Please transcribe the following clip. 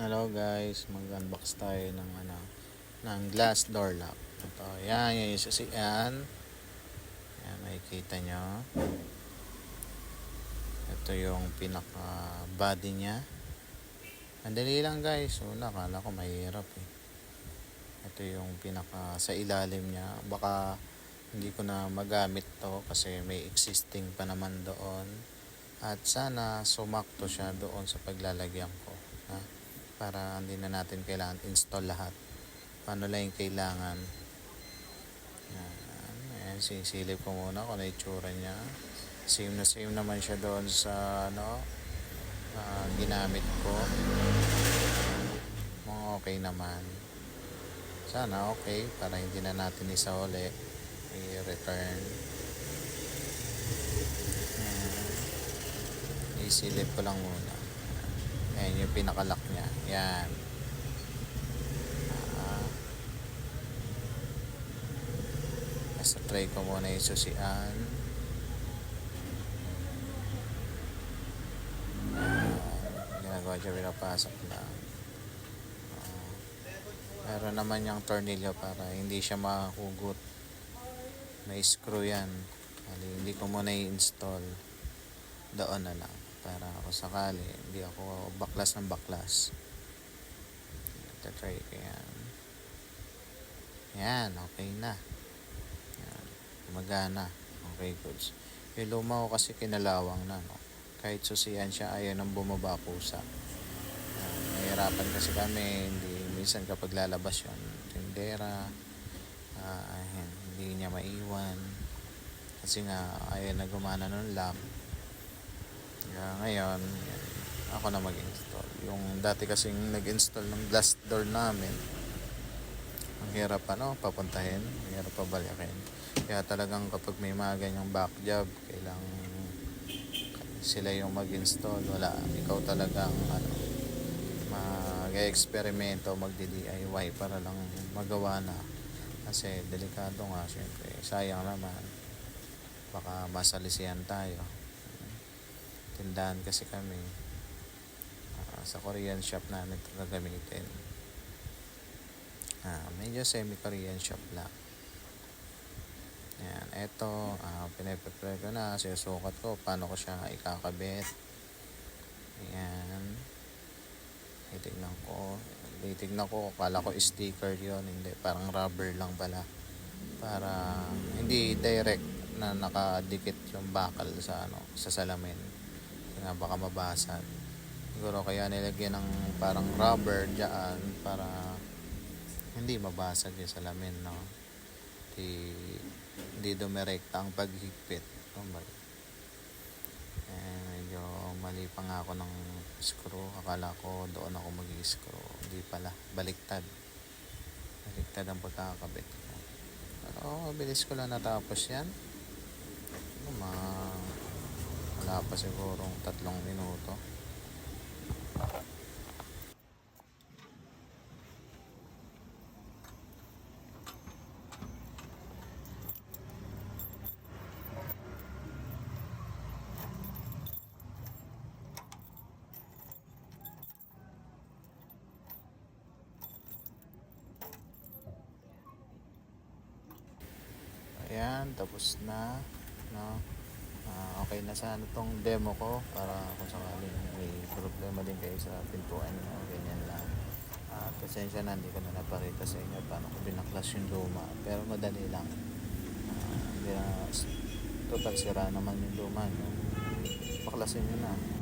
Hello guys, mag-unbox tayo ng ano ng glass door lock. Ito, yan, yan yung susian. Yan, makikita nyo. Ito yung pinaka body niya. Madali lang guys. Una, akala ko mahirap eh. Ito yung pinaka sa ilalim niya. Baka hindi ko na magamit to kasi may existing pa naman doon. At sana sumakto siya doon sa paglalagyan ko. Ha? Para hindi na natin kailangan install lahat. Paano lang yung kailangan. Yan. Ayan, sisilip ko muna kung ano itsura niya. Same na same naman siya doon sa ano, ah, ginamit ko. Mga okay naman. Sana okay para hindi na natin isa uli i-return. Isilip ko lang muna. Ayan yung pinakalock niya. Yan. Basta try ko muna yung susian. Ayan. Ginagawa siya pinapasok na. Ah. Meron naman yung tornilyo para hindi siya mahugot. May screw yan. Bali, hindi ko muna i-install. Doon na lang. Para ako sakali, hindi ako baklas ng baklas. Ito try ko yan. Yan, okay na. Yan, gumagana. Okay, goods. Yung luma ko kasi kinalawang na, no? Kahit susiyan siya, ayaw nang bumaba pusa. Yan, nahihirapan kasi kami, hindi, minsan kapag lalabas yun, tindera, yan, hindi niya maiwan. Kasi nga, ayaw na gumana ng lock. Kaya ngayon, yan, ako na mag-install. Yung dati kasing nag-install ng glass door namin, ang hirap ano, papuntahin, ang hirap pabalikin. Kaya talagang kapag may mga ganyang back job, kailangan sila yung mag-install. Wala, ikaw talagang ano, mag-eksperimento, magdi-DIY para lang magawa na. Kasi delikado nga, syempre. Sayang naman. Baka masalisihan tayo. Tindahan kasi kami. Ah, sa Korean shop namin ito gagamitin. Ah, medyo semi-Korean shop lang. Yan, eto, ah, pinaprepare ko na, sinusukat ko, paano ko siya ikakabit. Ayan. Titignan ko. Titignan ko, kala ko sticker yon hindi, parang rubber lang pala. Para hindi direct na nakadikit yung bakal sa ano, sa salamin. Nga baka mabasag. Siguro kaya nilagyan ng parang rubber diyan para hindi mabasag yung salamin, no? Di, hindi dumirekta ang paghigpit. Kumbaga. Eh, medyo mali pa nga ako ng screw. Akala ko doon ako mag-screw. Hindi pala. Baliktad. Baliktad ang pagkakabit ko. Pero mabilis ko lang natapos yan. Ano, ma wala pa sigurong tatlong minuto. Ayan, tapos na. No? Ah, okay na sana tong demo ko para kung sakaling may problema din kayo sa pintuan nyo, ganyan lang. At pasensya na, hindi ko na naparita sa inyo paano ko binaklas yung luma. Pero madali lang. Na, total sira naman yung luma nyo. Baklasin nyo na.